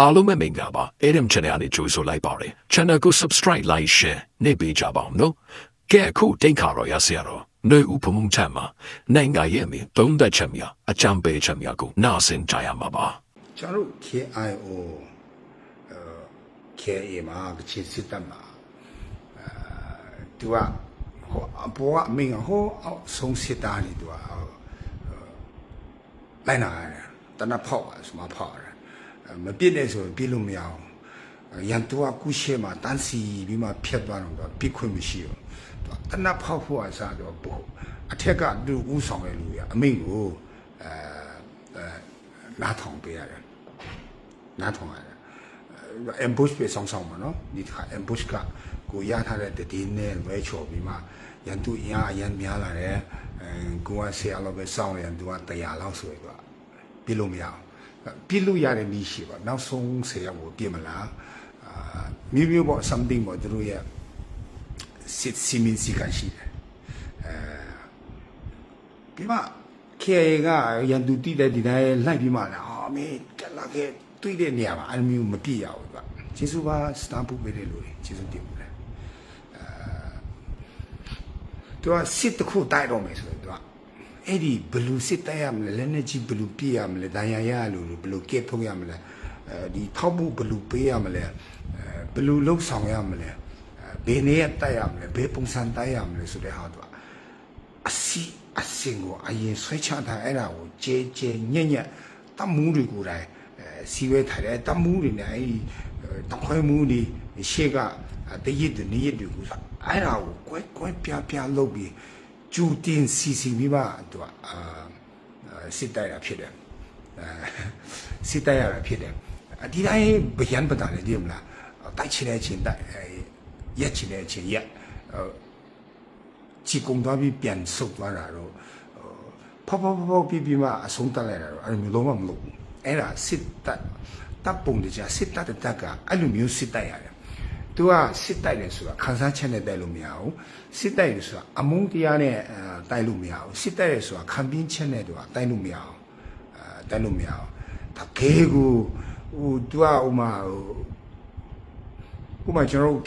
အားလုံးပဲမင်္ဂလာပါ Adam Channel ကနေကြိုဆိုလိုက်ပါတယ် Channel ကို Subscribe Like Share နေပေးကြပါဦးနော်ကဲအခုတိတ်ခါတော့ရစရတော့နေဦးဖုံဖုံချမ်းမှာနိုင်ငံရဲ့မြေသုံးသက်ချက်များအကြံပေးချက်များကိုနားဆင်ကြရမှာပါကျွန်တော်တို့ KIO အဲ KA မှာကချစ်စစ်တပ်မှာအဲသူကဟိုအပေါ်ကအမင်းကဟိုအောက်ဆုံးစစ်သားနေသူကဟိုလိုက်နာရတယ်တနက်ဖောက်ပါစမဖောက်ရတယ်အဲ မပြစ်တဲ့ဆိုရင်ပြစ်လို့မရအောင်ရန်သူကကုရှေမှာတန်းစီပြီးမှဖျက်သွားတော့သူကပြစ်ခွင့်မရှိဘူးသူကတနက်ဖောက်ဖို့အစားတော့ပို့အထက်ကသူဥဆောင်တဲ့လူရအမိန့်ကိုအဲအဲနားထောင်ပေးရတယ်နားထောင်ရတယ်။ ambush ပဲဆောင်းဆောင်းပါနော်ဒီတစ်ခါ ambush ကကိုရထားတဲ့တည်င်းနဲ့ဝဲချော်ပြီးမှရန်သူအင်အားအရန်များလာတယ်အဲကိုကဆရာလောက်ပဲစောင့်ရန်သူက100လောက်ဆိုရတော့ပြစ်လို့မရအောင် ပြစ်လို့ရတဲ့နည်းရှိပါနောက်ဆုံးဆရာကိုပြစ်မလားအာမြို့မြို့ပေါ့ something ပေါ့သူတို့ရဲ့စစ်စီမင်းစီကရှိတယ်ပြီးမှခေကရန်သူတိတဲ့ဒီတိုင်းလိုက်ပြီးမှလားဟာမင်းတက်လာခဲ့တွေ့တဲ့နေရာမှာအမျိုးမပြည့်ရဘူးကွာကျေးဇူးပါစတာပူပေးတဲ့လူတွေကျေးဇူးတင်ပါတယ်အဲသူကစစ်တစ်ခုတိုက်တော့မယ်ဆိုတော့သူက အဲ့ဒီဘလူစစ်တိုက်ရမလဲလက်နဲ့ကြီးဘလူပြည့်ရမလဲဒဏ်ရာရလို့ဘလူကက်ထုတ်ရမလဲအဲဒီထောက်မှုဘလူပေးရမလဲအဲဘလူလှုပ်ဆောင်ရမလဲအဲဘယ်နေရတိုက်ရမလဲဘယ်ပုံစံတိုက်ရမလဲဆိုတဲ့ဟာသူကအစီအစင်ကိုအရင်ဆွဲချထားအဲ့ဒါကိုကြဲကြဲညံ့ညံ့တတ်မှုတွေကိုယ်တိုင်အဲစီဝဲထားတယ်တတ်မှုတွေနဲ့အဲ့ဒီတခွဲမှုတွေရှေ့ကတရစ်တွေနေရတွေကိုအဲ့ဒါကိုကွဲကွဲပြားပြားလုပ်ပြီး ကျူတင်စီစီပြီးမှသူကအာစစ်တိုက်တာဖြစ်တယ်အဲစစ်တိုက်ရတာဖြစ်တယ်ဒီတိုင်းဗျံပတာလေဒီမလားတိုက်ချင်တဲ့အချိန်တိုက်ရက်ချင်တဲ့အချိန်ရက်ချီကုံသွားပြီးပြန်ဆုတ်သွားတာတော့ဖောက်ဖောက်ဖောက်ပြီးပြီးမှအဆုံးတက်လိုက်တာတော့အဲ့လိုမျိုးလုံးဝမလုပ်ဘူးအဲ့ဒါစစ်တပ်တပ်ပုံတကြစစ်တပ်တက်ကအဲ့လိုမျိုးစစ်တိုက်ရတယ် သူကစစ်တိုက်တယ်ဆိုတာခန်းစားချက်နဲ့တိုက်လို့မရဘူးစစ်တိုက်တယ်ဆိုတာအမုန်းတရားနဲ့တိုက်လို့မရဘူးစစ်တိုက်တယ်ဆိုတာခံပြင်းချက်နဲ့သူကတိုက်လို့မရအောင်အဲတိုက်လို့မရအောင်ဒါခေကိုဟိုသူကဟိုမှာဟိုဥပမာကျွန်တော်တို့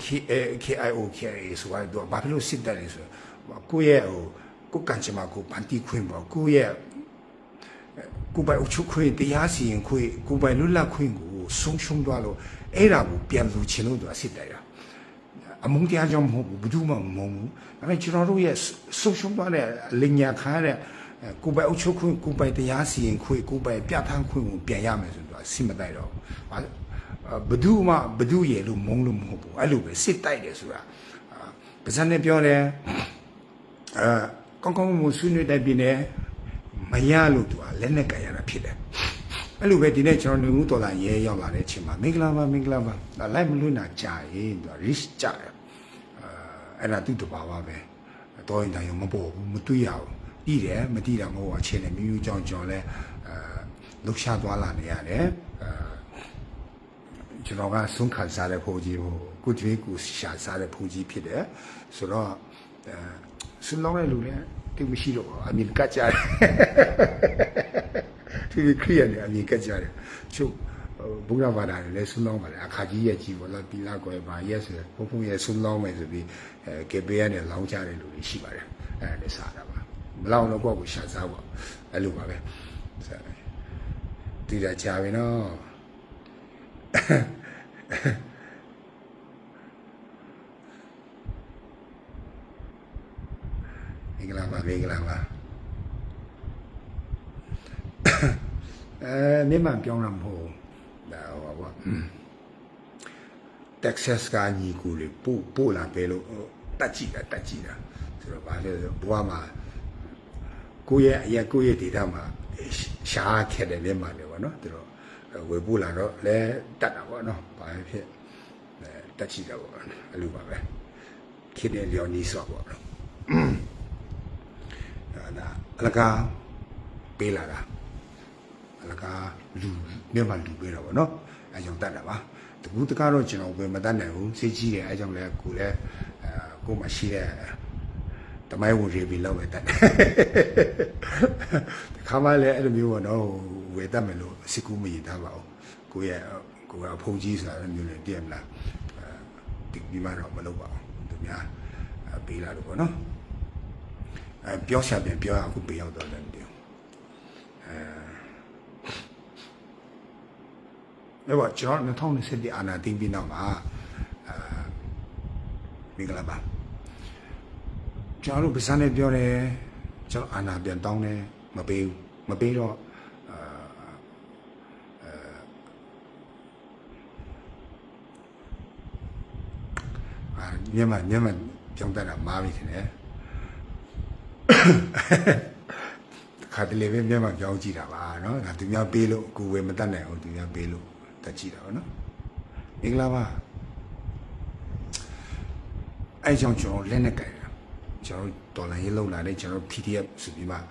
KIO KIA ဆိုတာတော့ဘာဖြစ်လို့စစ်တက်လဲဆိုတော့ကိုယ့်ရဲ့ဟိုကိုယ်ကန်ချင်မှာကိုပန်တီခွင့်ပေါ့ကိုယ့်ရဲ့ကိုယ်ပိုင်အချုပ်ခွင့်တရားစီရင်ခွင့်ကိုယ်ပိုင်လွတ်လပ်ခွင့်ကို ဆုံးရှုံးသွားလို့အဲ့ဒါကိုပြန်လူချင်လို့သူကစစ်တက်တာအမုန်းတရားကြောင့်မဟုတ်ဘူးဘယ်သူမှမမုန်းဘူးဒါပေမဲ့ကျွန်တော်တို့ရဲ့ဆုံးရှုံးသွားတဲ့လင်ညာခါတဲ့ကိုယ်ပိုင်အချုပ်ခွင့်ကိုယ်ပိုင်တရားစီရင်ခွင့်ကိုယ်ပိုင်ပြဋ္ဌာန်းခွင့်ကိုပြန်ရမယ်ဆိုတော့စိမတိုက်တော့ဘာဘဒုမှဘဒုရဲ့လို့မုန်းလို့မဟုတ်ဘူးအဲ့လိုပဲစစ်တိုက်တယ်ဆိုတာပါဇက်နဲ့ပြောတယ်အဲကောင်းကောင်းမွန်ဆွေးနွေးတိုက်ပြနေမရလို့သူကလက်နဲ့ကန်ရတာဖြစ်တယ် အဲ့လိုပဲဒီနေ့ကျွန်တော်နေဦးတော်လာရဲရောက်လာတဲ့အချိန်မှာမင်္ဂလာပါမင်္ဂလာပါလိုက်မလွတ်နာကြာရင်သူက risk ကြတယ်အဲအဲ့ဒါသူ့တဘာဝပဲတော့ရင်တိုင်းမပေါ်ဘူးမတွေ့ရဘူးပြီးတယ်မတိတာမဟုတ်ဘူးအချင်းနဲ့မြူးမြူးကြောင်ကြောင်လဲအဲလှုပ်ရှားသွားလာနေရတယ်အဲကျွန်တော်ကဆုံးခံစားတဲ့ဘုန်းကြီးကိုကုကျွေးကိုရှာစားတဲ့ဘုန်းကြီးဖြစ်တယ်ဆိုတော့အဲဆွလောင်းတဲ့လူလည်းတိတ်မရှိတော့အမြင်ကတ်ကြတယ် သူခရီးရတယ်အမြင်ကတ်ကြတယ်ချုပ်ဘုရားဘာသာလည်းဆွလောင်းပါတယ်အခါကြီးရဲ့ကြီးပေါ်လာပြီးလာကွယ်ပါရက်ဆိုဘုန်းဘုန်းရဲ့ဆွလောင်းမယ်ဆိုပြီးအဲကေပေးရနဲ့လောင်းကြတဲ့လူတွေရှိပါတယ်အဲလည်းစားတာပါမလောင်းတော့ကိုယ့်ကိုရှာစားပါအဲ့လိုပါပဲတည်တာကြာပြီနော်မင်္ဂလာပါမင်္ဂလာပါ အဲနေမှပြောင်းတာမဟုတ်ဒါဟောပါတက်ဆက်ကညီကိုလေပို့ပို့လာပဲလို့တက်ကြည့်တာတက်ကြည့်တာဆိုတော့ဗာလေဘွားမှာကိုယ့်ရဲ့အရက်ကိုယ့်ရဲ့ဒေတာမှာရှားခဲ့တယ်လေမှလည်းဗောနော်သူတို့ဝေပို့လာတော့လဲတက်တာဗောနော်ဘာဖြစ်တက်ကြည့်တာဗောအဲ့လိုပါပဲခစ်တဲ့လျော်နီးစောဗောနော်ဒါအလကားပေးလာတာအ လကားလူမျက်မှန်လူပေးတော့ဗောနော်အဲကြောင့်တတ်တာပါတကူတကားတော့ကျွန်တော်ဝင်မတတ်နိုင်ဘူးစိတ်ကြီးတယ်အဲကြောင့်လည်းကိုလည်းအဲကိုမှရှိတဲ့တမိုင်းဝင်ရေးပြီးလောက်ပဲတတ်တယ်ခါမှလည်းအဲ့လိုမျိုးပေါ့နော်ဝေတတ်မယ်လို့စိတ်ကူးမရထားပါဘူးကိုရဲ့ကိုကအဖုန်ကြီးဆိုတာလည်းမျိုးလေတည်မလားအဲဒီဒီမှာတော့မလုပ်ပါဘူးသူများအဲပေးလာတော့ဗောနော်အဲပြောချပြန်ပြောရအခုပေးရောက်တော့တယ်မသိဘူး အဲအဲ့တော့ကျွန်တော်2020အာနာသိမ်းပြီးနောက်မှာအဲမင်္ဂလာပါကျွန်တော်တို့ဗဇန်နဲ့ပြောတယ်ကျွန်တော်အာနာပြန်တောင်းတယ်မပေးဘူးမပေးတော့အာမြန်မာမြန်မာကြောင်းတက်တာမားပြီထင်တယ်ခါတလေပဲမြန်မာကြောင်းကြည့်တာပါเนาะဒါသူများပေးလို့ကိုယ်ဝယ်မတတ်နိုင်အောင်သူများပေးလို့ တက်ကြည့်တာပေါ့နော်မင်္ဂလာပါအဲကြောင့်ကျွန်တော်လက်နဲ့ကြိုက်တာကျွန်တော်ဒေါ်လာရေးလောက်လာတဲ့ကျွန်တော် PDF ဆိုပြီးမှအဲ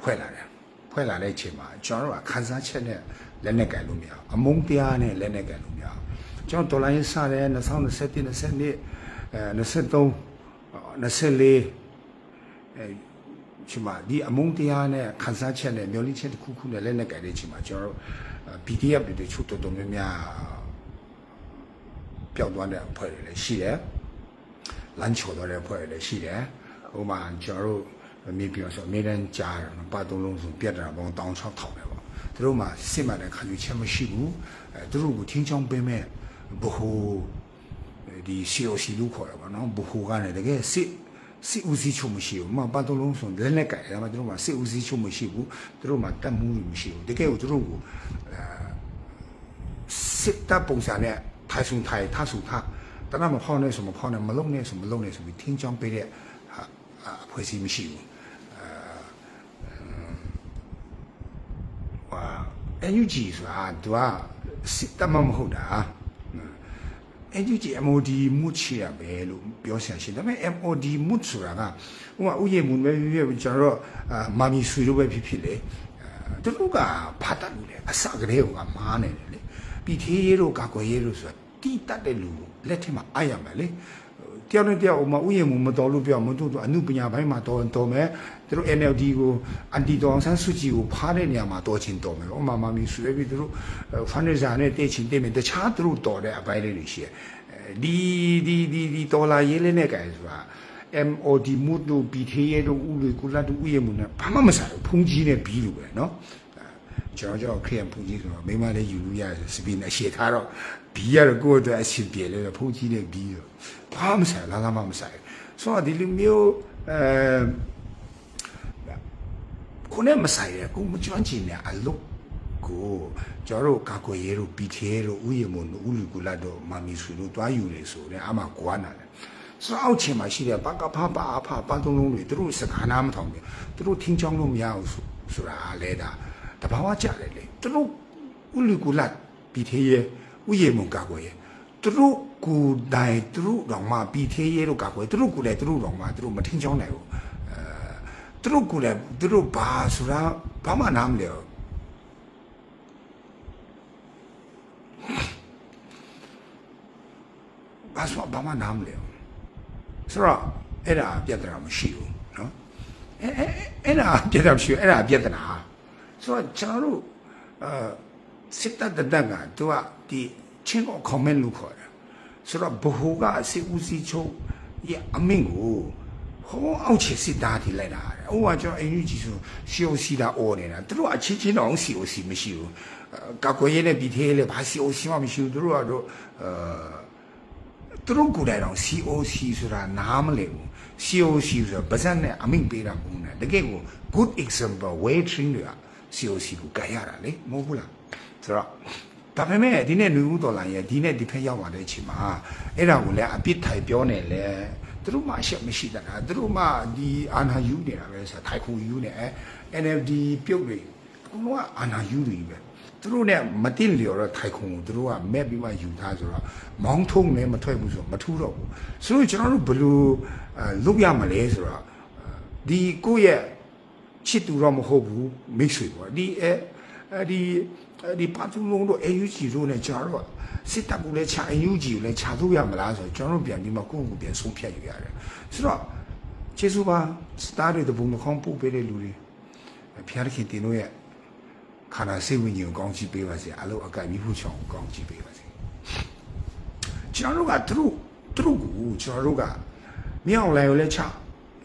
ဖွဲ့လာတယ်ဖွဲ့လာတဲ့အချိန်မှာကျွန်တော်ကခန်းစားချက်နဲ့လက်နဲ့ကြိုက်လို့မရအောင်အမုံတရားနဲ့လက်နဲ့ကြိုက်လို့မရအောင်ကျွန်တော်ဒေါ်လာရေးစတယ်2021 22အဲ23 24အဲ ချင်မဒီအမုန်းတရားနဲ့ခန်းစားချက်နဲ့မျောလင့်ချက်တစ်ခုခုနဲ့လက်နဲ့ကြိုင်တဲ့အချိန်မှာကျွန်တော်တို့ PDF တွေချုပ်တော်တော်များများပျောက်သွားတဲ့အဖွဲ့တွေလည်းရှိတယ်လမ်းချော်သွားတဲ့အဖွဲ့တွေလည်းရှိတယ်ဟိုမှာကျွန်တော်တို့မြေပြောဆိုအမြဲတမ်းကြားတယ်နော်ပါသုံးလုံးဆိုပြတ်တာပေါင်း16000ပဲပေါ့သူတို့မှာစစ်မှန်တဲ့ခံယူချက်မရှိဘူးအဲသူတို့ကိုထင်းချောင်းပေးမဲ့ဘ ਹੁ ဒီ COC လို့ခေါ်ရပါတော့ဘ ਹੁ ကနေတကယ်စစ် စစ်ဦးစီးချုပ်မရှိဘူးမပတ်သုံးလုံးဆိုလက်နဲ့ကြိုက်တယ်ဒါမှသူတို့မှာစစ်ဦးစီးချုပ်မရှိဘူးသူတို့မှာတပ်မှုမရှိဘူးတကယ်ကိုသူတို့ကိုအဲစစ်တပ်ပုံစံနဲ့ထိုင်ဆုံထိုင်ထဆုံထတနမဖောင်းနေဆိုမဖောင်းနေမလုံနေဆိုမလုံနေဆိုပြီးထင်းချောင်းပေးတဲ့ဟာအဖွဲ့အစည်းမရှိဘူးဟာ NUG ဆိုတာသူကစစ်တပ်မမဟုတ်တာ NUG MOD မှုချရပဲလို့ပြောဆရာရှိတယ်ဒါပေမဲ့ MOD မှုဆိုတာကဟိုကဥယျာဉ်မှုပဲဖြစ်ဖြစ်ကျွန်တော်တို့မာမီဆွေတို့ပဲဖြစ်ဖြစ်လေသူတို့ကဖတ်တတ်လို့လေအစကတည်းကမားနေတယ်လေပြီးသေးရေးတို့ကာကွယ်ရေးတို့ဆိုတာတီးတတ်တဲ့လူလက်ထက်မှာအားရမယ်လေ တယောက်နဲ့တယောက်ဟိုမှာဥယျာဉ်မှုမတော်လို့ပြောမတို့တို့အမှုပညာဘိုင်းမှာတော်တော်မယ်သူတို့ NLD ကိုအန်တီတော်ဆန်းစုကြည်ကိုဖားတဲ့နေရာမှာတော်ချင်းတော်မယ်ဟိုမှာမာမီဆွေပြီးသူတို့ဖန်နေစာနဲ့တိတ်ချင်းတိတ်မယ်တခြားသူတို့တော်တဲ့အပိုင်းလေးတွေရှိတယ်ဒီဒီဒီဒီတော်လာရေးလေးနဲ့ကြိုင်ဆိုတာ MOD မှုတို့ဘီထေးရတို့ဥလူကုလတ်တို့ဥယျာဉ်မှုနဲ့ဘာမှမဆိုင်ဘူးဖုန်ကြီးနဲ့ဘီလို့ပဲเนาะ ကျွန်တော်ကြောက်ခရီးဖုန်ကြီးဆိုတော့မိမလည်းယူလို့ရတယ်စပီနဲ့ရှေ့ထားတော့ဘီရတော့ကိုယ့်အတွက်အဆင်ပြေလေဖုန်ကြီးနဲ့ဘီတော့ဘာမှမဆိုင်လာလာမှမဆိုင်ဆိုတော့ဒီလိုမျိုးအဲကိုနဲ့မဆိုင်ရကိုမကျွမ်းကျင်တဲ့အလုပ်ကိုကျွန်တော်တို့ကာကွယ်ရေးတို့ပီထေးတို့ဥယျာဉ်မုံတို့ဥလူကူလတ်တို့မာမီဆူတို့တွားယူနေဆိုတဲ့အမှကွာနာတယ်ဆိုတော့အောက်ချင်မှာရှိတဲ့ဘကဖပါအဖပန်းသုံးလုံးတွေသူတို့စကားနာမထောင်ဘူးသူတို့ထင်းချောင်းလို့မရဘူးဆိုတာလဲတာ တဘာဝကြတယ်လေသူတို့ဥလူကူလာပြီးသေးရဲ့ဥယေမုံကာကွယ်ရဲ့သူတို့ကိုယ်တိုင်သူတို့တော်မှပြီးသေးရဲ့လို့ကာကွယ်သူတို့ကိုယ်လည်းသူတို့တော်မှသူတို့မထင်ချောင်းနိုင်ဘူးအဲသူတို့ကိုယ်လည်းသူတို့ဘာဆိုတာဘာမှနားမလည်ဘူးဘာဆိုဘာမှနားမလည်ဘူးဆိုတော့အဲ့ဒါပြဿနာမရှိဘူးနော်အဲအဲ့ဒါပြဿနာမရှိဘူးအဲ့ဒါပြဿနာ ဆိုတော့ကျွန်တော်တို့အာစစ်တပ်တတကသူကဒီချင်းကို comment လုပ်ခေါ်တယ်ဆိုတော့ဘ ਹੁ ကစစ်ဦးစီးချုပ်ရဲ့အမင်းကိုဟောအောက်ချစ်စစ်သားထိလိုက်တာတဲ့ဟိုကကျွန်တော်အင်ကြီးဆိုရှီအိုစီတာအော်နေတာသူတို့အချင်းချင်းတော့စီအိုစီမရှိဘူးကာကွယ်ရေးနဲ့ပြည်သေးလေဘာစီအိုစီမှမရှိဘူးသူတို့ကတော့အာသူတို့ကိုယ်တိုင်တော့ COC ဆိုတာနားမလည်ဘူး COC ဆိုတာဗဇက်နဲ့အမိန့်ပေးတာမဟုတ်နဲ့တကယ်ကို good example way train တွေက COC ကိုကြရတာလေမဟုတ်ဘူးလားဆိုတော့ဒါပေမဲ့ဒီနေ့လူဦးတော်လိုင်းရဲ့ဒီနေ့ဒီဖက်ရောက်လာတဲ့အချိန်မှာအဲ့ဒါကိုလည်းအပြစ်ထိုင်ပြောနေလေသူတို့မှအရှက်မရှိတတ်တာသူတို့မှဒီအာနာယူနေတာပဲဆိုတာထိုင်ခုယူနေ NLD ပြုတ်တွေအကုန်လုံးကအာနာယူတွေပဲသူတို့ ਨੇ မတင်လျော်တော့ထိုင်ခုံကိုသူတို့ကမဲ့ပြီးမှယူထားဆိုတော့မောင်းထုံးလည်းမထွက်ဘူးဆိုတော့မထူးတော့ဘူးဆိုတော့ကျွန်တော်တို့ဘယ်လိုအဲလုပ်ရမလဲဆိုတော့ဒီကိုယ့်ရဲ့ ချစ်သူတော့မဟုတ်ဘူးမိတ်ဆွေပေါ့ဒီအဲဒီဒီပတ်သူလုံးတို့ AUG တို့ ਨੇ ကျွန်တော်တို့စစ်တပ်ကလည်းခြာ AUG ကိုလည်းခြာလို့ရမလားဆိုတော့ကျွန်တော်တို့ပြန်ဒီမှာကိုယ့်ကိုယ်ပြန်ဆုံးဖြတ်ယူရတယ်ဆိုတော့ကျေးဇူးပါစတားတွေတပုံနှခေါင်းပို့ပေးတဲ့လူတွေဖျားခင်တင်တို့ရဲ့ခန္ဓာစိတ်ဝိညာဉ်ကိုကောင်းချီးပေးပါစေအလုံးအကန့်မိဖို့ချောင်းကိုကောင်းချီးပေးပါစေကျွန်တော်တို့ကသူတို့သူတို့ကိုကျွန်တော်တို့ကမြောင်လိုင်ကိုလည်းချ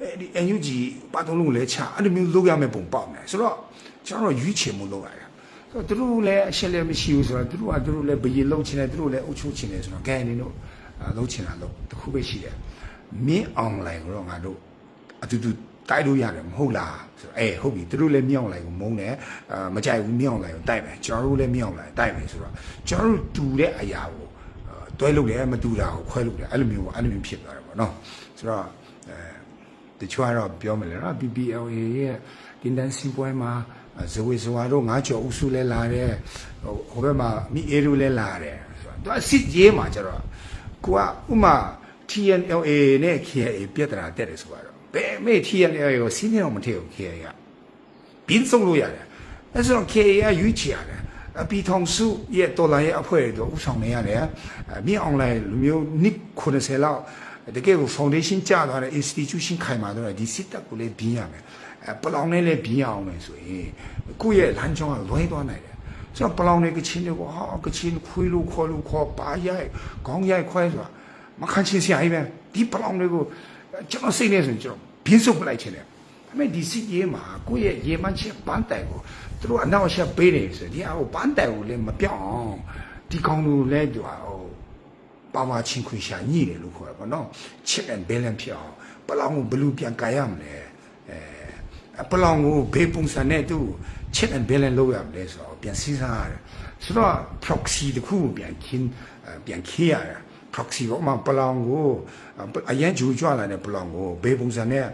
အဲ့ဒီအန်ယူဂျီပါတုံးလုံးကိုလည်းချအဲ့လိုမျိုးလုပ်ရမယ့်ပုံပေါက်နေဆိုတော့ကျွန်တော်တို့ရွေးချယ်မှုလုပ်ရတယ်ဆိုတော့သူတို့လည်းအရှက်လည်းမရှိဘူးဆိုတော့သူတို့ကသူတို့လည်းဘယင်လုံးချင်တယ်သူတို့လည်းအုပ်ချုပ်ချင်တယ်ဆိုတော့ဂိုင်းနေတို့လုံးချင်တာလို့တခုပဲရှိတယ်မင်းအွန်လိုင်းကိုတော့ငါတို့အတူတူတိုက်လို့ရတယ်မဟုတ်လားဆိုတော့အေးဟုတ်ပြီသူတို့လည်းမြောင်လိုင်းကိုမုန်းတယ်အာမကြိုက်ဘူးမြောင်လိုင်းကိုတိုက်မယ်ကျွန်တော်တို့လည်းမြောင်လိုင်းတိုက်မယ်ဆိုတော့ကျွန်တော်တို့တူတဲ့အရာကိုတွဲလို့တယ်မတူတာကိုခွဲလို့တယ်အဲ့လိုမျိုးပေါ့အဲ့လိုမျိုးဖြစ်သွားတယ်ပေါ့နော်ဆိုတော့အဲ တချို့ကတော့ပြောမလဲနော် PPLA ရဲ့တင်တန်းစင်ပွဲမှာဇဝေဇဝါတို့ငါးကျော်ဥစုလဲလာတယ်ဟိုဘက်မှာမိအေတို့လဲလာတယ်ဆိုတော့သူအစစ်ကြီးမှာကျတော့ကိုကဥမာ TNLA နဲ့ KIA ပြဿနာတက်တယ်ဆိုတော့ဘယ်မေ TNLA ကိုစီးနေတော့မထည့်ဘူး KIA ကပြင်းဆုံးလို့ရတယ်အဲဆိုတော့ KIA ကရွေးချယ်ရတယ်အပီထောင်စုရဲ့တော်လိုင်းရဲ့အဖွဲ့တွေတော့ဥဆောင်နေရတယ်အမြင့်အွန်လိုင်းလူမျိုးနိ90လောက် တကယ်ကို foundation ကျသွားတဲ့ institution ခိုင်မာတော့ဒီစစ်တပ်ကိုလည်းဘင်းရမယ်အဲပလောင်နဲ့လည်းဘင်းရအောင်မယ်ဆိုရင်ကိုယ့်ရဲ့လမ်းကြောင်းကလွဲသွားနိုင်တယ်ဆိုတော့ပလောင်နဲ့ကချင်းတွေကဟာကချင်းခွေးလို့ခေါ်လို့ခေါ်ပါရိုက်ခေါင်းရိုက်ခွဲဆိုတာမခံချင်စရာကြီးပဲဒီပလောင်တွေကိုကျွန်တော်စိတ်နဲ့ဆိုရင်ကျွန်တော်ဘင်းစုပ်ပလိုက်ချင်တယ်ဒါပေမဲ့ဒီစစ်ရေးမှာကိုယ့်ရဲ့ရေမှန်းချက်ပန်းတိုင်ကိုသူတို့အနောက်ချက်ပေးတယ်ဆိုဒီအဟိုပန်းတိုင်ကိုလည်းမပြောင်းအောင်ဒီကောင်တို့လည်းသူဟို ပါဝါချင်းခွေရှာညှိတယ်လို့ခေါ်တာပေါ့နော် check and balance ဖြစ်အောင်ပလောင်ကိုဘယ်လူပြန်ကာရမလဲအဲပလောင်ကိုဘေးပုံစံနဲ့သူ check and balance လုပ်ရမလဲဆိုတော့ပြန်စဉ်းစားရတယ်ဆိုတော့ proxy တခုကိုပြန်ခင်းပြန်ခေးရတယ် proxy ကမှပလောင်ကိုအရင်ဂျူကြွလာတဲ့ပလောင်ကိုဘေးပုံစံနဲ့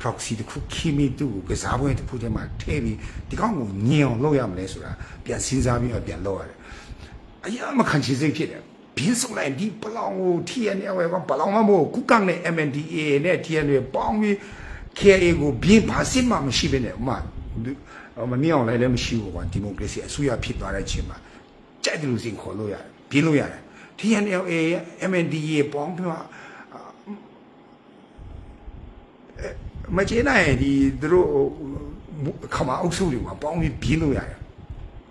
proxy တခုခီမီတူကစားပွဲတစ်ခုထဲမှာထည့်ပြီးဒီကောင်ကိုညင်အောင်လုပ်ရမလဲဆိုတာပြန်စဉ်းစားပြီးတော့ပြန်လုပ်ရတယ်အရင်မခံချစိတ်ဖြစ်တယ် ဘင်းစုံလိုက်ဒီပလောင်ကို TNL ကပလောင်မမို့ကုကန့်နဲ့ MNDA နဲ့ TNL ပေါင်းပြီး KA ကိုဘင်းဘာစစ်မှမရှိဘဲနဲ့ဥမာမမြောင်လည်းလည်းမရှိဘူးကွာဒီမိုကရေစီအစိုးရဖြစ်သွားတဲ့အချိန်မှာကြိုက်တယ်လို့စင်ခေါ်လို့ရတယ်ဘင်းလို့ရတယ် TNL MNDA ပေါင်းပြီးမှမချေနိုင်ဒီသူတို့ခမအုပ်စုတွေမှာပေါင်းပြီးဘင်းလို့ရတယ်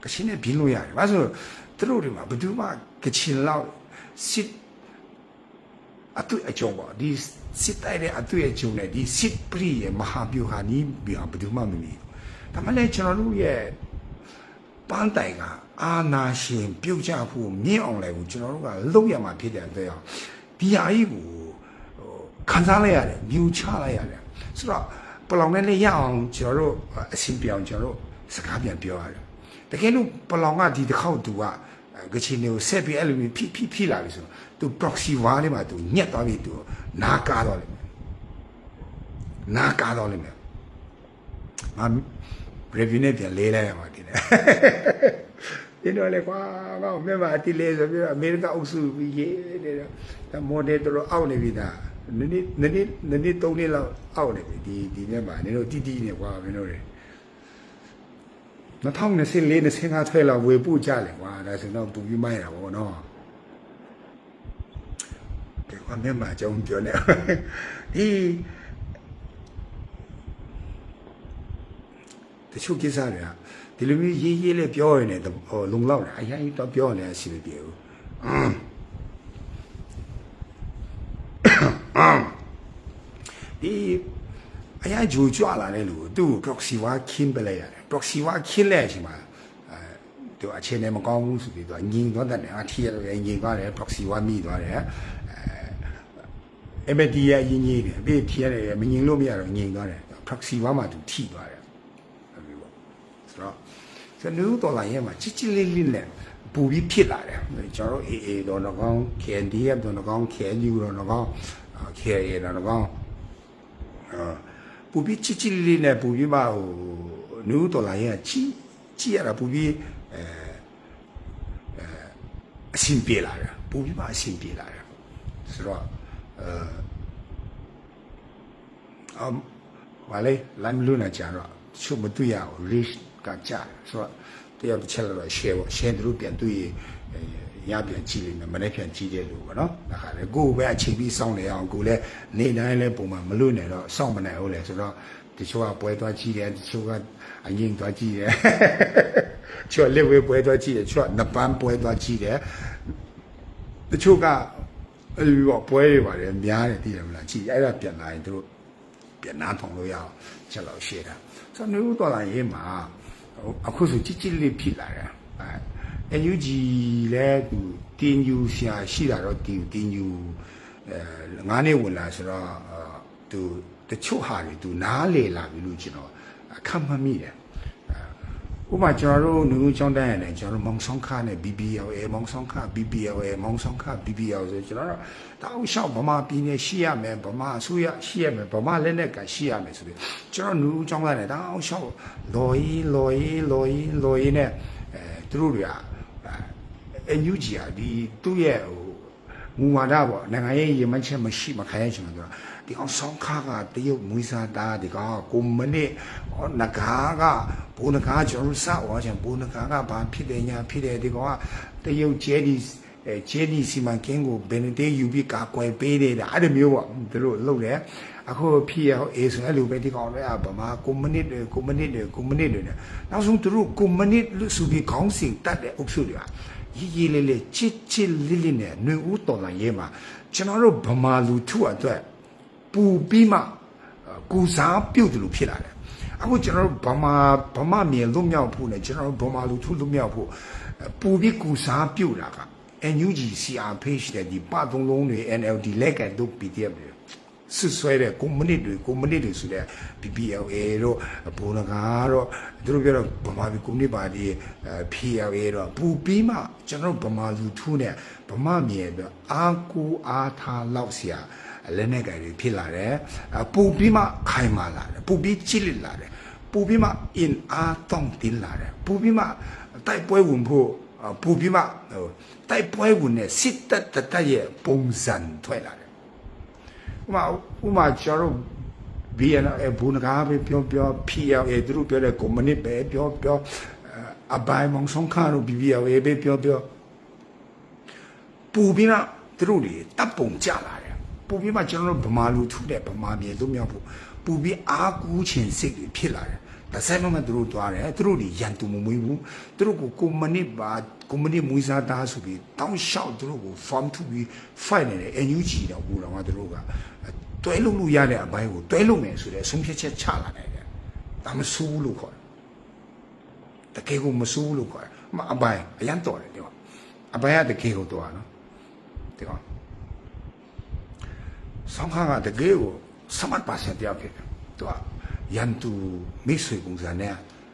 ကရှင်နဲ့ဘင်းလို့ရတယ်ဘာလို့ သူတို့တွေမှာဘယ်သူမှကချင်လောက်စစ်အတူအကျုံးပါဒီစစ်တိုက်တဲ့အတူအကျုံးနဲ့ဒီစစ်ပရိရဲ့မဟာဗျူဟာနီးဗျာဘယ်သူမှမမီဒါမှလည်းကျွန်တော်တို့ရဲ့ပန်းတိုင်ကအာနာရှင်ပြုတ်ကြဖို့မြင့်အောင်လည်းကိုကျွန်တော်တို့ကလုပ်ရမှာဖြစ်တဲ့အတွက်ကြောင့်ဒီဟာကြီးကိုခံစားလိုက်ရတယ်မြူချလိုက်ရတယ်ဆိုတော့ပလောင်နဲ့လည်းရအောင်ကျွန်တော်တို့အဆင်ပြေအောင်ကျွန်တော်တို့စကားပြန်ပြောရတယ်တကယ်လို့ပလောင်ကဒီတစ်ခေါက်သူက ကချင်တွေကိုဆက်ပြီးအဲ့လိုမျိုးဖိဖိဖိလာပြီဆိုတော့သူ proxy war လေးမှာသူညက်သွားပြီသူနာကားတော့လိမ့်မယ်နာကားတော့လိမ့်မယ်ငါ review နဲ့ပြန်လေးလိုက်ရမှာဒီနေ့ဒီတော့လေကွာငါ့မြန်မာအတီလေးဆိုပြီးတော့အမေရိကအုပ်စုပြီးရေးနေတော့ဒါ model တော်အောက်နေပြီသားနည်းနည်းနည်းနည်းနည်းသုံးနှစ်လောက်အောက်နေပြီဒီဒီနေ့မှာနင်တို့တီးတီးနေကွာမင်းတို့တွေ 2024 25ထွဲလောက်ဝေပို့ကြလေကွာဒါဆိုတော့ပူပြီးမိုင်းတာပေါ့နော်ကဲကွာမြန်မာအကြောင်းပြောနေဒီတချို့ကိစ္စတွေကဒီလိုမျိုးရေးရေးလေးပြောရင်လည်းဟိုလုံလောက်တယ်အရင်တော့ပြောနေအစီမပြေဘူးဒီအရင်ဂျူကြွလာတဲ့လူကိုသူ့ proxy ဝါခင်းပလိုက်ရတယ် proxy ဝါခင်းလိုက်အချိန်မှာအဲသူအခြေအနေမကောင်းဘူးဆိုပြီးတော့ညင်သွားတယ်အထီးရညင်သွားတယ် proxy ဝါမိသွားတယ်အဲ MD ရဲ့ညင်ကြီးတယ်ပြီးထီရတယ်မညင်လို့မရတော့ညင်သွားတယ် proxy ဝါမှသူထိသွားတယ်ဟုတ်ပြီပေါ့ဆိုတော့စနူးတော်လာရဲ့မှာချစ်ချစ်လေးလေးနဲ့ပူပြီးဖြစ်လာတယ်ကျွန်တော်တို့ AA တော့တော့ကောင်း KNDF တော့တော့ကောင်း KNU တော့တော့ကောင်း KA တော့တော့ကောင်းအာပူပြီးချစ်ချစ်လေးလေးနဲ့ပူပြီးမှဟို နူးတော်လာရဲ့ချီချီရတာပူပြီးအဲအဲအရှင်ပြေလာတယ်ပူပြီးမှအရှင်ပြေလာတယ်ဆိုတော့အဲအမ်ဘာလဲလမ်းလူနာကြတော့ချုပ်မတွေ့ရအောင် risk ကကြဆိုတော့တရားတစ်ချက်တော့ share ပေါ့ share တို့ပြန်တွေ့ရပြန်ကြည့်လိမ့်မယ်မနေ့ပြန်ကြည့်တဲ့လူပေါ့နော်ဒါခါလေကိုယ်ပဲအချိန်ပြီးစောင့်နေအောင်ကိုလည်းနေတိုင်းလည်းပုံမှန်မလွတ်နေတော့စောင့်မနိုင်ဘူးလေဆိုတော့ တချို့ကပွဲသွားကြည့်တယ်တချို့ကအငိမ့်သွားကြည့်တယ်ချော်လက်ဝဲပွဲသွားကြည့်တယ်ချော်နပန်းပွဲသွားကြည့်တယ်တချို့ကအဲ့ဒီပေါ့ပွဲတွေပါတယ်များတယ်သိတယ်မလားကြည့်အဲ့ဒါပြန်လာရင်တို့ပြန်နားထောင်လို့ရအောင်ချက်တော့ရှေ့တာဆိုတော့နေဦးတော်လာရေးမှာဟိုအခုဆိုကြည့်ကြည့်လေးဖြစ်လာတယ်အဲ NUG လဲသူတင်ယူရှာရှိတာတော့တင်တင်ယူအဲငါးနှစ်ဝင်လာဆိုတော့အာသူ တချို့ဟာတွေသူနားလေလာပြီလို့ကျွန်တော်အခက်မမိတယ်ဥပမာကျွန်တော်တို့နူးချောင်းတန်းရတယ်ကျွန်တော်တို့မောင်ဆောင်ခါနဲ့ BBLA မောင်ဆောင်ခါ BBLA မောင်ဆောင်ခါ BBL ဆိုကျွန်တော်တို့တောက်လျှောက်ဗမာပြည်နယ်ရှိရမယ်ဗမာအစိုးရရှိရမယ်ဗမာလက်နက်ကရှိရမယ်ဆိုပြီးကျွန်တော်နူးချောင်းတန်းရတယ်တောက်လျှောက်လော်ရီလော်ရီလော်ရီလော်ရီနဲ့အဲသူတို့တွေကအန်ယူဂျီอ่ะဒီသူ့ရဲ့ဟိုမူဝါဒပေါ့နိုင်ငံရေးရည်မှန်းချက်မရှိမခိုင်းရချင်တယ်ဆိုတာ ဒီအောင်ဆောင်းခါကတရုတ်မွေးစားတာဒီကောင်ကကိုမနစ်ဟောနဂါကဘိုးနဂါကျွန်တော်စဝါချင်ဘိုးနဂါကဘာဖြစ်တယ်ညာဖြစ်တယ်ဒီကောင်ကတရုတ်ကျဲဒီအဲကျဲဒီစီမံကင်းကိုဘယ်နဲ့ယူပြီးကာကွယ်ပေးတယ်ဒါအဲ့လိုမျိုးပေါ့သူတို့လုပ်တယ်အခုဖြစ်ရအေးဆိုအဲ့လိုပဲဒီကောင်တွေကဗမာကွန်မြူနစ်တွေကွန်မြူနစ်တွေကွန်မြူနစ်တွေနဲ့နောက်ဆုံးသူတို့ကွန်မြူနစ်လို့ဆိုပြီးခေါင်းစဉ်တတ်တဲ့အုပ်စုတွေကရီရီလေးလေးချစ်ချစ်လေးလေးနဲ့ຫນွေဦးတော်လာရဲမှာကျွန်တော်တို့ဗမာလူထုအတွက် ပူပြီးမှကူစားပြုတ်တယ်လို့ဖြစ်လာတယ်အခုကျွန်တော်တို့ဗမာဗမာမြေလွတ်မြောက်ဖို့နဲ့ကျွန်တော်တို့ဗမာလူထုလွတ်မြောက်ဖို့ပူပြီးကူစားပြုတ်လာက NUG CR page တဲ့ဒီပတ်သုံးလုံးတွေ NLD လက်ကတို့ PDF တွေဆွဆွဲတဲ့ကွန်မြူနတီတွေကွန်မြူနတီတွေဆိုတဲ့ PPLA တို့ဘုံငကားတို့သူတို့ပြောတော့ဗမာပြည်ကွန်မြူနတီပါတီ PLA တို့ပူပြီးမှကျွန်တော်ဗမာလူထုနဲ့ဗမာမြေအတွက်အာကိုအားထားလောက်စရာ လက်နဲ့ကြိုင်တွေဖြစ်လာတယ်ပူပြီးမှခိုင်မာလာတယ်ပူပြီးချစ်လက်လာတယ်ပူပြီးမှ in အားတောင်းတင်လာတယ်ပူပြီးမှတိုက်ပွဲဝင်ဖို့ပူပြီးမှတိုက်ပွဲဝင်တဲ့စစ်တပ်တပ်ရဲ့ပုံစံထွက်လာတယ်ဥမာဥမာကျွန်တော်တို့ BNL ဘူနကားပဲပြောပြော PLA သူတို့ပြောတဲ့ကွန်မြူနစ်ပဲပြောပြောအဘိုင်မောင်ဆောင်ခါတို့ BBLA ပဲပြောပြောပူပြီးတော့သူတို့တွေတပ်ပုံကြလာတယ် ပူပြီးမှကျွန်တော်တို့ဗမာလူထုတဲ့ဗမာမြေတို့မြောက်ဖို့ပူပြီးအားကူးခြင်းစိတ်တွေဖြစ်လာတယ်ဒါဆိုင်မှမသူတို့သွားတယ်သူတို့တွေရန်သူမမွေးဘူးသူတို့ကိုကွန်မြူနစ်ပါကွန်မြူနစ်မွေးစားသားဆိုပြီးတောင်းလျှောက်သူတို့ကို form to be fight နေတယ် NUG တော့ဘူတော်ကသူတို့ကတွဲလို့လို့ရတဲ့အပိုင်းကိုတွဲလို့မယ်ဆိုတဲ့ဆုံးဖြတ်ချက်ချလာတယ်ဒါမဆိုးဘူးလို့ခေါ်တယ်တကယ်ကိုမဆိုးဘူးလို့ခေါ်တယ်မအပိုင်းအရန်တော်တယ်ဒီကအပိုင်းကတကယ်ကိုတော်တာနော်ဒီကောင် ဆောင်းခါကတကယ်ကိုစမတ်ပါစတဲ့ဖြစ်တယ်သူကရန်သူမိတ်ဆွေပုံစံနဲ့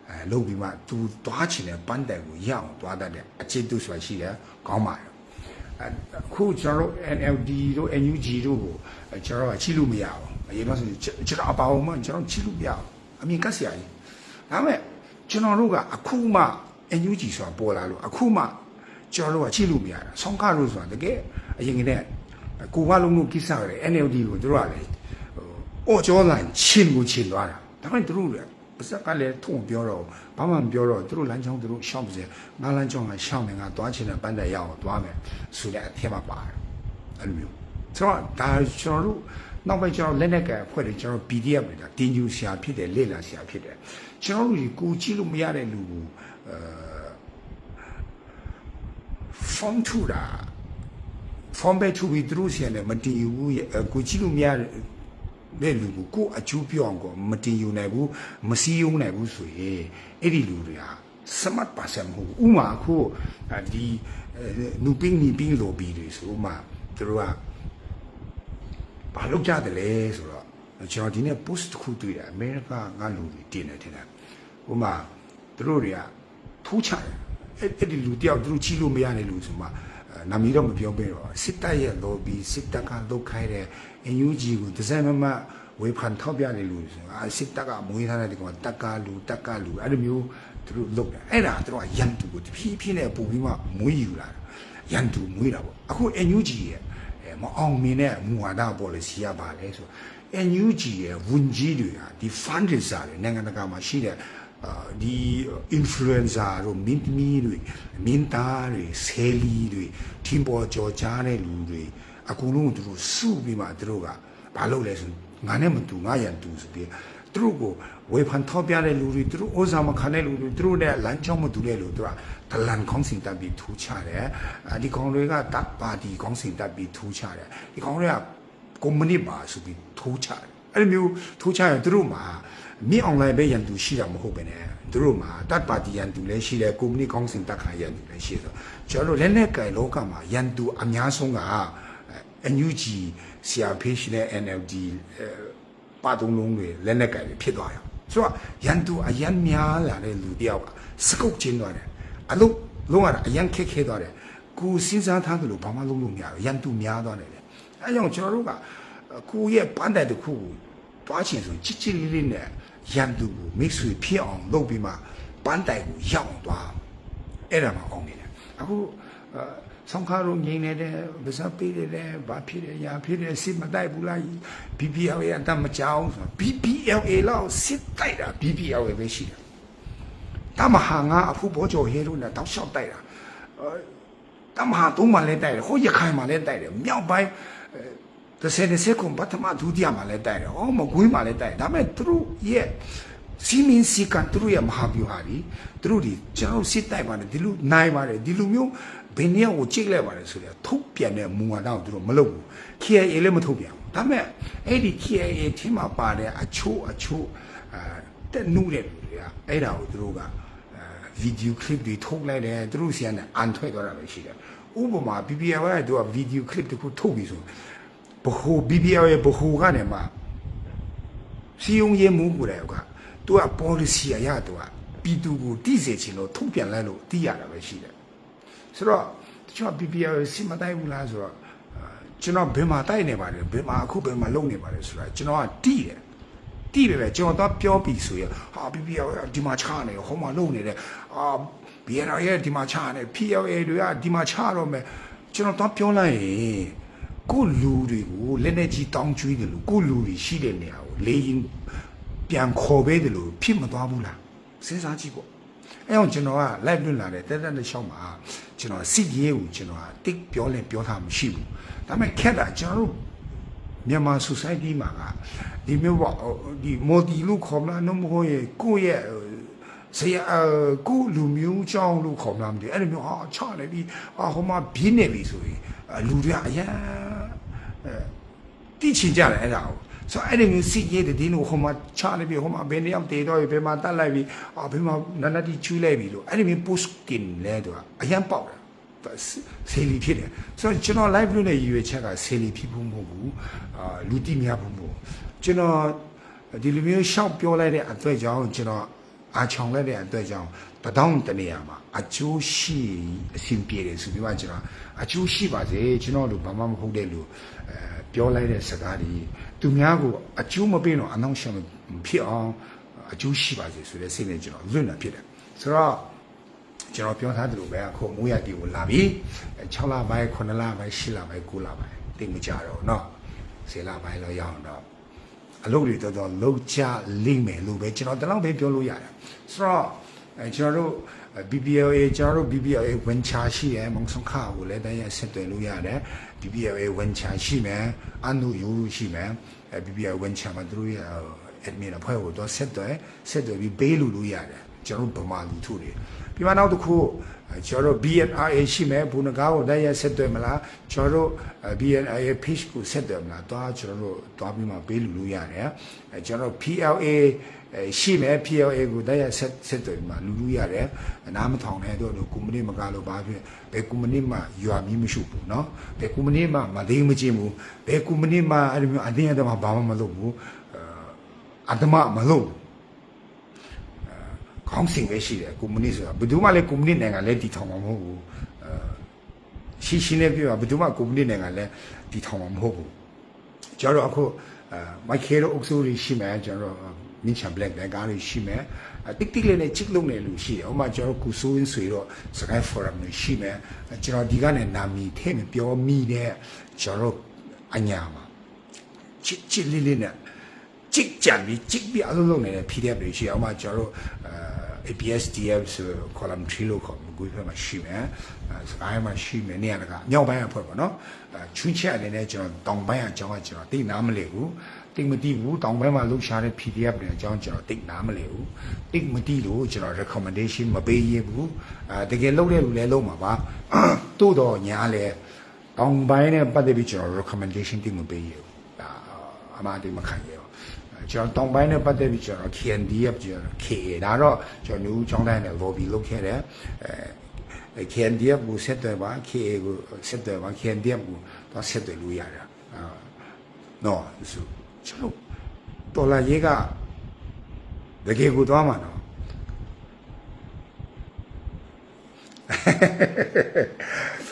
အဲလုပ်ပြီးမှသူတွားချင်တဲ့ပန်းတိုင်ကိုရအောင်တွားတတ်တဲ့အခြေတူဆိုတာရှိတယ်ကောင်းပါတယ်အခုကျွန်တော်တို့ NLD တို့ NUG တို့ကိုကျွန်တော်ကချိလို့မရဘူးအရင်တော့ဆိုကျွန်တော်အပါအောင်မှကျွန်တော်ချိလို့မရဘူးအမြင်ကတ်စရာကြီးဒါပေမဲ့ကျွန်တော်တို့ကအခုမှ NUG ဆိုတာပေါ်လာလို့အခုမှကျွန်တော်တို့ကချိလို့မရတာဆောင်းကားလို့ဆိုတာတကယ်အရင်ကတည်းက ကိုဝလုံးလို့ကိစ္စရတယ် NLD ကိုတို့ကလေဟိုအော်ကျော်လာချင်းကိုချင်းသွားတာဒါပေမဲ့တို့ကပါစကလည်းထုံပြောတော့ဘာမှမပြောတော့သူတို့လမ်းချောင်းသူတို့ရှောင်းပါစေငါလမ်းချောင်းကရှောင်းနေငါသွားချင်တဲ့ပန်းတဲ့ရအောင်သွားမယ်ဆိုတဲ့အထက်မှာပါတယ်အဲ့လိုမျိုးဆိုတော့ဒါကျွန်တော်တို့နောက်ပိုင်းကျွန်တော်လက်နက်ကဖွဲ့တယ်ကျွန်တော် PDF တွေဒါတင်ယူဆရာဖြစ်တယ်လေ့လာဆရာဖြစ်တယ်ကျွန်တော်တို့ဒီကိုကြည့်လို့မရတဲ့လူကိုအဲ form ထူတာ form ပဲထူပြီးသူတို့ဆရာနဲ့မတည်ဘူးကိုကြည့်လို့မရတဲ့တဲ့လူကိုကိုအကျိုးပြောအောင်ကိုမတင်ယူနိုင်ဘူးမစည်းရုံးနိုင်ဘူးဆိုရင်အဲ့ဒီလူတွေဟာ smart person မဟုတ်ဘူးဥမာအခုဒီနူပင်းနီပင်းလိုဘီတွေဆိုမှသူတို့ကဘာလုပ်ကြတယ်လဲဆိုတော့ကျွန်တော်ဒီနေ့ post တစ်ခုတွေ့တယ်အမေရိကငါလူတွေတင်နေတယ်ဥမာသူတို့တွေကထိုးချတယ်အဲ့အဲ့ဒီလူတယောက်သူတို့ချီလို့မရတဲ့လူဆိုမှ နာမည်တော့မပြောပေးတော့စစ်တပ်ရဲ့ lobby စစ်တပ်ကလုတ်ခိုင်းတဲ့ NUG ကိုဒီဇိုင်းမမဝေဖန်ထောက်ပြနေလူဆိုတာစစ်တပ်ကမွေးထားတဲ့ဒီကောင်တက်ကလူတက်ကလူအဲ့လိုမျိုးသူတို့လုတ်တယ်အဲ့ဒါသူတို့ကရန်သူကိုတဖြည်းဖြည်းနဲ့ပုံပြီးမှမွေးယူလာရန်သူမွေးတာပေါ့အခု NUG ရဲ့မအောင်မြင်တဲ့မူဝါဒ policy ကဘာလဲဆို NUG ရဲ့ဝန်ကြီးတွေဟာဒီ fundraiser တွေနိုင်ငံတကာမှာရှိတဲ့အာ ဒီ influencer တို့မင်းသမီးတွေမင်းသားတွေဆယ်လီတွေထင်ပေါ်ကြော်ကြားတဲ့လူတွေအကုန်လုံးသူတို့စုပြီးမှသူတို့ကဘာလုပ်လဲဆိုငါနဲ့မတူငါရန်တူဆိုပြီးသူတို့ကိုဝေဖန်ထောက်ပြတဲ့လူတွေသူတို့ဩဇာမခံတဲ့လူတွေသူတို့နဲ့လမ်းကြောင်းမတူတဲ့လူတို့ကဒလန်ခေါင်းစဉ်တက်ပြီးထူးခြားတယ်အဲဒီကောင်တွေကတပ်ပါတီခေါင်းစဉ်တက်ပြီးထူးခြားတယ်ဒီကောင်တွေကကွန်မြူနစ်ပါဆိုပြီးထူးခြားတယ်အဲ့လိုမျိုးထူးခြားရင်သူတို့မှာ မြင့်အောင်လိုက်ပဲရန်သူရှိတာမဟုတ်ပဲねသူတို့မှာတပ်ပါတီရန်သူလည်းရှိတယ်ကွန်မြူနစ်ခေါင်းစဉ်တက်ခံရန်သူလည်းရှိတယ်ကျွန်တော်တို့လက်နဲ့ကင်လောကမှာရန်သူအများဆုံးကအန်ယူဂျီဆီယာဖေးရှိတဲ့ NLD ပါတုံးလုံးတွေလက်နဲ့ကင်တွေဖြစ်သွားရောဆိုတော့ရန်သူအရန်များလာတဲ့လူတယောက်ကစကုတ်ချင်းသွားတယ်အလုတ်လုံးဝအရန်ခက်ခဲသွားတယ်ကိုစဉ်းစားထားသလိုဘာမှလုပ်လို့မရဘူးရန်သူများသွားတယ်လေအဲကြောင့်ကျွန်တော်တို့ကကိုရဲ့ပန်းတိုင်တစ်ခုကိုတွားချင်ဆိုချစ်ချစ်လေးလေးနဲ့ ရန်သူကိုမိတ်ဆွေဖြစ်အောင်လုပ်ပြီးမှပန်းတိုင်ကိုရောက်အောင်သွားအဲ့ဒါမှအောင်နေတယ်အခုဆောင်းခါရုံငိမ့်နေတဲ့ဗဇက်ပေးတယ်ဘာဖြစ်တယ်ရာဖြစ်တယ်စစ်မတိုက်ဘူးလား BPL ရဲ့အတမကြောက်ဆို BPLA လောက်စစ်တိုက်တာ BPL ပဲရှိတယ်တမဟာငါအခုဘောကျော်ဟဲလို့နဲ့တောက်လျှောက်တိုက်တာတမဟာသုံးမှလည်းတိုက်တယ်ဟိုရခိုင်မှလည်းတိုက်တယ်မြောက်ပိုင်း တစ်ဆယ်တစ်ဆယ်ကွန်ပထမဒုတိယမှလည်းတိုက်တယ်ဟောမကွေးမှလည်းတိုက်တယ်ဒါပေမဲ့သူတို့ရဲ့စီမင်းစီကံသူတို့ရဲ့မဟာဗျူဟာဒီသူတို့ဒီကျွန်တော်စစ်တိုက်ပါတယ်ဒီလိုနိုင်ပါတယ်ဒီလိုမျိုးဘယ်နည်းကိုကြိတ်လိုက်ပါတယ်ဆိုတော့ထုတ်ပြန်တဲ့မူဝါဒကိုသူတို့မလုပ်ဘူး KIA လည်းမထုတ်ပြန်ဘူးဒါပေမဲ့အဲ့ဒီ KIA ထင်းမှာပါတဲ့အချို့အချို့အဲတက်နုတဲ့လူတွေကအဲ့ဒါကိုသူတို့ကဗီဒီယိုကလစ်တွေထုတ်လိုက်တယ်သူတို့ဆီကနေအန်ထွက်သွားတာပဲရှိတယ်ဥပမာ BBL ကသူကဗီဒီယိုကလစ်တစ်ခုထုတ်ပြီးဆို ဘဟု BBL ရဲ့ဘဟုကနေမှစီယုံရဲမှုကိုလည်းကသူက policy အရသူကပြည်သူကိုတိစေချင်လို့ထုတ်ပြန်လိုက်လို့သိရတာပဲရှိတယ်ဆိုတော့တချို့ BBL စီမတိုင်းဘူးလားဆိုတော့ကျွန်တော်ဘယ်မှာတိုက်နေပါလဲဘယ်မှာအခုဘယ်မှာလုံနေပါလဲဆိုတာကျွန်တော်ကတိတယ်တိပဲပဲကျွန်တော်တော့ပြောပြီးဆိုရဟာ BBL ဒီမှာချနေဟိုမှာလုံနေတယ်အာ BNR ရဲ့ဒီမှာချနေ PLA တွေကဒီမှာချတော့မယ်ကျွန်တော်တော့ပြောလိုက်ရင် ကိုလူတွေကိုလက်နေကြီးတောင်းကျွေးတယ်လို့ကိုလူတွေရှိတဲ့နေရာကိုလေရင်ပြန်ခေါ်ပေးတယ်လို့ဖြစ်မသွားဘူးလားစဉ်းစားကြည့်ပေါ့အဲအောင်ကျွန်တော်က live လွှင့်လာတဲ့တက်တက်တဲ့ရှောင်းမှာကျွန်တော်စစ်ရေးကိုကျွန်တော်ကတစ်ပြောလဲပြောထားမှရှိဘူးဒါပေမဲ့ခက်တာကျွန်တော်တို့မြန်မာ society မှာကဒီမျိုးပေါ့ဒီ multi လို့ခေါ်မလားနှမဟုတ်ရဲ့ကိုယ့်ရဲ့ ဆရာကိုလူမျိုးချောင်းလို့ခေါ်မလားမသိအဲ့လိုမျိုးဟာချနေပြီအာဟိုမှာပြင်းနေပြီဆိုရင်လူတွေကအရန်တိချင်ကြတယ်အဲ့ဒါကိုဆိုအဲ့ဒီမျိုးစစ်ရေးတဲ့ဒီလိုဟိုမှာချနေပြီဟိုမှာဘယ်နေအောင်တေတော့ဘယ်မှာတတ်လိုက်ပြီအာဘယ်မှာနန္ဒတိချူးလိုက်ပြီလို့အဲ့ဒီမျိုး post skin လဲတော့အရန်ပေါက်တယ်ဆေလီဖြစ်တယ်ဆိုတော့ကျွန်တော် live လုပ်တဲ့ရည်ရွယ်ချက်ကဆေလီဖြစ်ဖို့မဟုတ်ဘူးအာလူတိများဖို့မဟုတ်ကျွန်တော်ဒီလိုမျိုးရှောက်ပြောလိုက်တဲ့အတွက်ကြောင့်ကျွန်တော် အားချောင်လိုက်တဲ့အတွက်ကြောင့်တဒေါင်းတနေရာမှာအကျိုးရှိအဆင်ပြေတယ်ဆိုပြီးမှကျွန်တော်အကျိုးရှိပါစေကျွန်တော်တို့ဘာမှမဟုတ်တဲ့လူအဲပြောလိုက်တဲ့စကားတွေသူများကိုအကျိုးမပေးတော့အနောက်ရှောင်ဖြစ်အောင်အကျိုးရှိပါစေဆိုတဲ့စိတ်နဲ့ကျွန်တော်လွတ်လာဖြစ်တယ်ဆိုတော့ကျွန်တော်ပြောထားသလိုပဲအခုမိုးရတီကိုလာပြီ6လပိုင်း9လပိုင်း10လပိုင်း9လပိုင်းတိတ်မကြတော့เนาะ10လပိုင်းတော့ရအောင်တော့ အလုပ်တွေတော်တော်လုံးချလိမ့်မယ်လို့ပဲကျွန်တော်တလောက်ပဲပြောလို့ရတယ်ဆိုတော့အဲကျွန်တော်တို့ BBLA ကျွန်တော်တို့ BBLA ဝန်ချာရှိတယ်မုံဆုံခါကိုလည်းတည်းရဆက်သွယ်လို့ရတယ် BBLA ဝန်ချာရှိမယ်အနုယူရှိမယ်အဲ BBLA ဝန်ချာမှာတို့ရ admin အဖွဲ့ကိုတော့ဆက်သွယ်ဆက်သွယ်ပြီးပေးလို့လို့ရတယ်ကျွန်တော်တို့ဗမာလူထုတွေပြီးမှနောက်တစ်ခု ကျွန်တော်တို့ BNRA ရှိမယ်ဘူနကားကိုတည်းရဆက်သွယ်မလားကျွန်တော်တို့ BNRA page ကိုဆက်သွယ်မလားတော့ကျွန်တော်တို့တွားပြီးမှပေးလို့လို့ရတယ်အဲကျွန်တော် PLA ရှိမယ် PLA ကိုတည်းရဆက်ဆက်သွယ်ပြီးမှလူလူရတယ်နားမထောင်နဲ့တော့ကုမ္ပဏီမကားလို့ဘာဖြစ်ဘယ်ကုမ္ပဏီမှရွာမီးမရှိဘူးเนาะဘယ်ကုမ္ပဏီမှမသိမချင်းဘူးဘယ်ကုမ္ပဏီမှအဲ့လိုမျိုးအတင်းအဓမ္မဘာမှမလုပ်ဘူးအဓမ္မမလုပ်ဘူး ခေါင်းစဉ်ပဲရှိတယ်ကုမ္ပဏီဆိုတာဘယ်သူမှလည်းကုမ္ပဏီနိုင်ငံလည်းတည်ထောင်မှာမဟုတ်ဘူးအဲရှိရှိနဲ့ပြောဘယ်သူမှကုမ္ပဏီနိုင်ငံလည်းတည်ထောင်မှာမဟုတ်ဘူးကျွန်တော်အခုအဲမိုက်ခဲတို့အုပ်စုတွေရှိမယ်ကျွန်တော်မင်းချန်ဘလက်လည်းကားတွေရှိမယ်တိတ်တိတ်လေးနဲ့ချစ်လုံးနေလို့ရှိတယ်ဥပမာကျွန်တော်ကုဆိုးရင်းဆွေတော့စကိုင်းဖော်ရမ်တွေရှိမယ်ကျွန်တော်ဒီကနေနာမီထဲမပြောမိတဲ့ကျွန်တော်အညာမှာချစ်ချစ်လေးလေးနဲ့ ကြစ်ကြံပြီးကြစ်ပြီးအလုံးလုံးနေတဲ့ PDF တွေရှိအောင်မှကျွန်တော်တို့အဲ APSDF ဆို column 3လို့ခေါ်ကိုယ်ဖက်မှာရှိမယ်အဲစကိုင်းမှာရှိမယ်နေရာတကာမြောက်ပိုင်းအဖွဲ့ပေါ့နော်အဲချွင်းချက်အနေနဲ့ကျွန်တော်တောင်ပိုင်းအကြောင်းကကျွန်တော်သိနားမလည်ဘူးတိတ်မတိဘူးတောင်ပိုင်းမှာလှုပ်ရှားတဲ့ PDF တွေအကြောင်းကျွန်တော်တိတ်နားမလဲဘူးတိတ်မတိလို့ကျွန်တော် recommendation မပေးရဘူးအာတကယ်လုပ်တဲ့လူလည်းလုပ်မှာပါတိုးတော့ညာလဲတောင်ပိုင်းနဲ့ပတ်သက်ပြီးကျွန်တော် recommendation တိတ်မပေးရဘူးဒါအမှန်တိတ်မခံရဘူး ကျွန်တော်တောင်ပိုင်းနဲ့ပတ်သက်ပြီးကျွန်တော် KNDF ကျွန်တော် KA ဒါတော့ကျွန်တော် new ကျောင်းတိုင်းနဲ့ lobby လုပ်ခဲ့တယ်အဲ KNDF ကိုဆက်သွယ်ပါ KA ကိုဆက်သွယ်ပါ KNDF ကိုတော့ဆက်သွယ်လို့ရတယ်အာနော်ဆိုကျွန်တော်တော်လာရေးကတကယ်ကိုသွားမှာနော်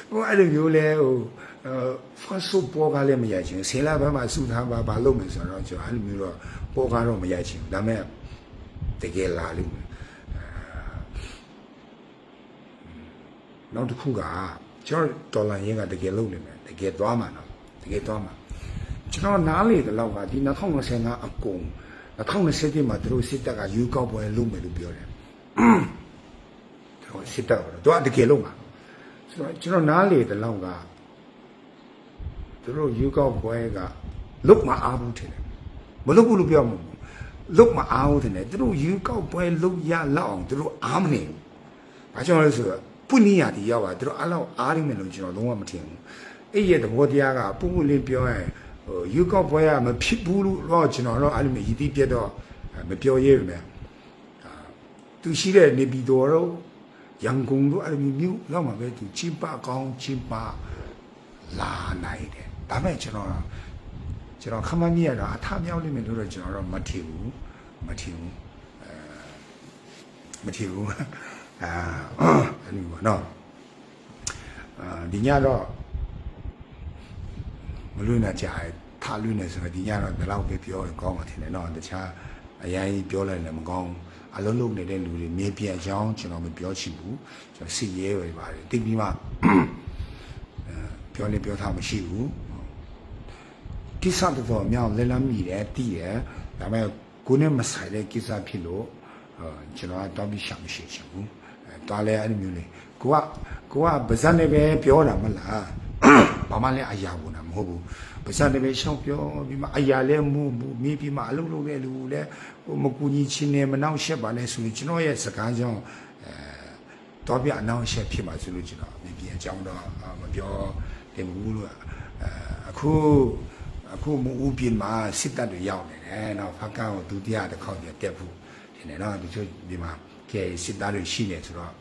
ဟိုအဲ့လိုမျိုးလဲဟိုဖတ်ဆုပေါ်ကားလည်းမရချင်ဆေးလာဘက်မှာစုထားပါဘာလုပ်မယ်ဆိုတော့ကျွန်တော်အဲ့လိုမျိုးတော့ ပေါ်ကားတော့မရချင်ဘူးဒါပေမဲ့တကယ်လာလို့မယ်နောက်တစ်ခုကကျွန်တော်ဒေါ်လာရင်းကတကယ်လုပ်နေမယ်တကယ်သွားမှာနော်တကယ်သွားမှာကျွန်တော်နားလေတဲ့လောက်ကဒီ2025အကုန်2020မှာသူတို့စစ်တပ်ကယူကောက်ပွဲလုပ်မယ်လို့ပြောတယ်တော့စစ်တပ်ကတော့သူကတကယ်လုပ်မှာဆိုတော့ကျွန်တော်နားလေတဲ့လောက်ကသူတို့ယူကောက်ပွဲကလုတ်မအားဘူးထင်တယ် မလုတ်ဘူးလို့ပြောမှာမဟုတ်ဘူးလုတ်မအားဘူးထင်တယ်သူတို့ယူကောက်ပွဲလုတ်ရလောက်အောင်သူတို့အားမနေဘူးဘာကြောင့်လဲဆိုတော့ပုနိယတိရောက်ပါသူတို့အားလောက်အားရမယ်လို့ကျွန်တော်လုံးဝမထင်ဘူးအဲ့ရဲ့သဘောတရားကပုပုလေးပြောရင်ဟိုယူကောက်ပွဲကမဖြစ်ဘူးလို့တော့ကျွန်တော်တော့အဲ့လိုမျိုးရည်တည်ပြတ်တော့မပြောရဲဘူးမယ်သူရှိတဲ့နေပြည်တော်တော့ရန်ကုန်တို့အဲ့လိုမျိုးလောက်မှာပဲသူချိပကောင်းချိပလာနိုင်တယ်ဒါပေမဲ့ကျွန်တော် ကျွန်တော်ခမမီရတော့အထမြောက်လိမ့်မယ်လို့တော့ကျွန်တော်တော့မထင်ဘူးမထင်ဘူးအဲမထင်ဘူးအာအဲ့လိုပေါ့နော်အာဒီညတော့မလွင့်တော့ကြာတယ်ထားလွင့်နေဆိုတော့ဒီညတော့ဘယ်လောက်ပဲပြောရင်ကောင်းမှာထင်တယ်နော်တခြားအရင်ပြောလိုက်လည်းမကောင်းဘူးအလုံးလုံးနေတဲ့လူတွေမြေပြန့်ကြောင်းကျွန်တော်မပြောချင်ဘူးကျွန်တော်စီရဲပဲပါတယ်တိတ်ပြီးမှအဲပြောနေပြောထားမရှိဘူး ကိစ္စတော်တော်များလဲလမ်းမိတယ်တည်တယ်ဒါပေမဲ့ကိုယ်နဲ့မဆိုင်တဲ့ကိစ္စဖြစ်လို့အဲကျွန်တော်ကတော့ပြီးရှာမရှိချင်ဘူးအဲတားလဲအဲ့လိုမျိုးလေကိုကကိုကဗဇက်နဲ့ပဲပြောတာမလားဘာမှလည်းအရာဘူးနာမဟုတ်ဘူးပါစတဲ့ပဲရှောင်းပြောပြီးမှအရာလည်းမူဘူးမိပြီးမှအလုပ်လုပ်တဲ့လူလည်းဟိုမကူညီချင်းနဲ့မနှောင့်ရှက်ပါနဲ့ဆိုရင်ကျွန်တော်ရဲ့စကားကြောင့်အဲတော့ပြအနှောင့်ရှက်ဖြစ်မှာဆိုလို့ကျွန်တော်မိပြီးအကြောင်းတော့မပြောတယ်ဘူးလို့အဲအခု အခုမူဦးပြင်မှာစစ်တပ်တွေရောက်နေတယ်နောက်ဖကန်ကိုဒုတိယတစ်ခေါက်ပြတက်ဖို့ဒီနေ့တော့ဒီချို့ဒီမှာကဲစစ်သားတွေရှိနေဆိုတော့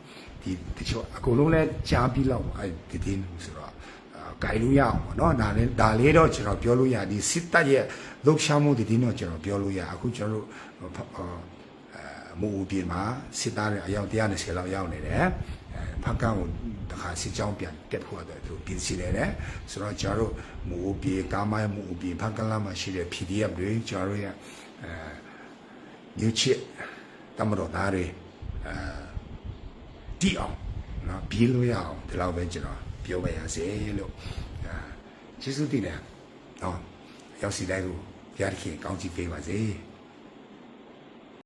ဒီတချို့အကုန်လုံးလဲကြားပြီးလောက်အဲဒီတင်းဆိုတော့ဂိုင်လို့ရအောင်ပေါ့နော်ဒါလည်းဒါလေးတော့ကျွန်တော်ပြောလို့ရဒီစစ်တပ်ရဲ့လှုပ်ရှားမှုတည်တင်းတော့ကျွန်တော်ပြောလို့ရအခုကျွန်တော်တို့အဲမူဦးပြည်မှာစစ်သားတွေအယောက်120လောက်ရောက်နေတယ်အဲ ဖက်ကန်ကိုတခါစစ်ကြောင်းပြန်တက်ဖို့အတွက်သူပြင်စီနေတယ်ဆိုတော့ကျွန်တော်တို့မူဦးပြည်ကားမိုင်းမူဦးပြည်ဖက်ကန်လာမှာရှိတဲ့ PDF တွေကျွန်တော်တို့ရဲ့အဲညချစ်တမတော်သားတွေအဲတီအောင်နော်ပြေးလို့ရအောင်ဒီလောက်ပဲကျွန်တော်ပြောပါရစေလို့အာကျေးဇူးတင်တယ်ဟောရောက်စီတိုင်းကိုဘုရားသခင်ကောင်းချီးပေးပါစေ။